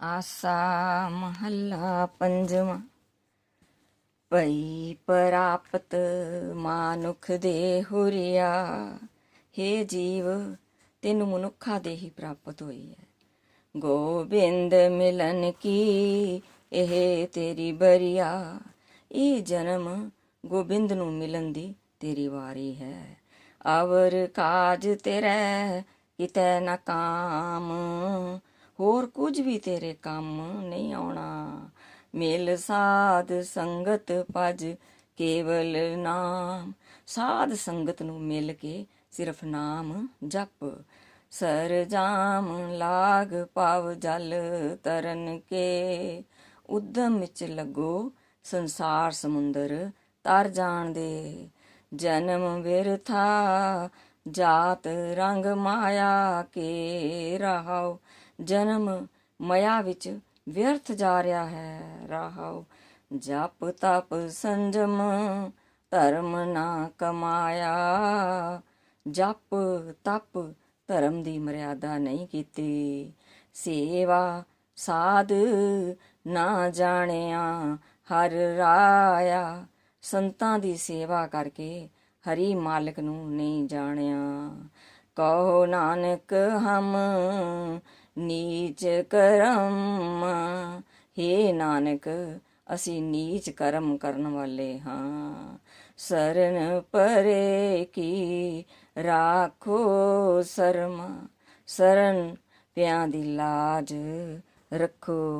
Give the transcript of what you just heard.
ਆਸਾ ਮਹੱਲਾ ਪੰਜਵਾਂ ਪਈ ਪ੍ਰਾਪਤ ਮਾਨੁਖ ਦੇ ਹੁਰੀਆ हे ਜੀਵ ਤੈਨੂੰ ਮਨੁੱਖਾ ਦੇ ਹੀ ਪ੍ਰਾਪਤ ਹੋਈ ਹੈ ਗੋਬਿੰਦ ਮਿਲਨ ਕੀ ਇਹ ਤੇਰੀ ਬਰੀਆ ਇਹ ਜਨਮ ਗੋਬਿੰਦ ਨੂੰ ਮਿਲਣ ਦੀ ਤੇਰੀ ਵਾਰੀ ਹੈ ਅਵਰ ਕਾਜ ਤੇਰੇ ਕਿਤੇ ਨਾ ਕਾਮ ਹੋਰ ਕੁਝ ਵੀ ਤੇਰੇ ਕੰਮ ਨਹੀਂ ਆਉਣਾ। ਮਿਲ ਸਾਧ ਸੰਗਤ ਭਜ ਕੇਵਲ ਨਾਮ। ਸਾਧ ਸੰਗਤ ਨੂੰ ਮਿਲ ਕੇ ਸਿਰਫ ਨਾਮ ਜਪ। ਸਰ ਜਾਮ ਲਾਗ ਪਾਵ ਜਲ ਤਰਨ ਕੇ। ਉਦਮ ਵਿੱਚ ਲੱਗੋ ਸੰਸਾਰ ਸਮੁੰਦਰ ਤਰ ਜਾਣ ਦੇ। ਜਨਮ ਵਿਰਥਾ ਜਾਤ ਰੰਗ ਮਾਇਆ ਕੇ ਰਹਾਉ ਜਨਮ ਮਾਇਆ ਵਿੱਚ ਵਿਅਰਥ ਜਾ ਰਿਹਾ ਹੈ। ਰਹਾਉ ਜਪ ਤਪ ਸੰਜਮ, ਧਰਮ ਨਾ ਕਮਾਇਆ। ਜਪ ਤਪ ਧਰਮ ਦੀ ਮਰਿਆਦਾ ਨਹੀਂ ਕੀਤੀ। ਸੇਵਾ ਸਾਧ ਨਾ ਜਾਣਿਆ, ਹਰ ਰਾਇਆ। ਸੰਤਾਂ ਦੀ ਸੇਵਾ ਕਰਕੇ ਹਰੀ ਮਾਲਕ ਨੂੰ ਨਹੀਂ ਜਾਣਿਆ। ਕਹੋ ਨਾਨਕ ਹਮ ਨੀਚ ਕਰਮ, ਹੇ ਨਾਨਕ, ਅਸੀਂ ਨੀਚ ਕਰਮ ਕਰਨ ਵਾਲੇ ਹਾਂ। ਸਰਨ ਪਰੇ ਕੀ ਰਾਖੋ ਸਰਮ, ਸਰਨ ਪਿਆਂ ਦੀ ਲਾਜ ਰੱਖੋ।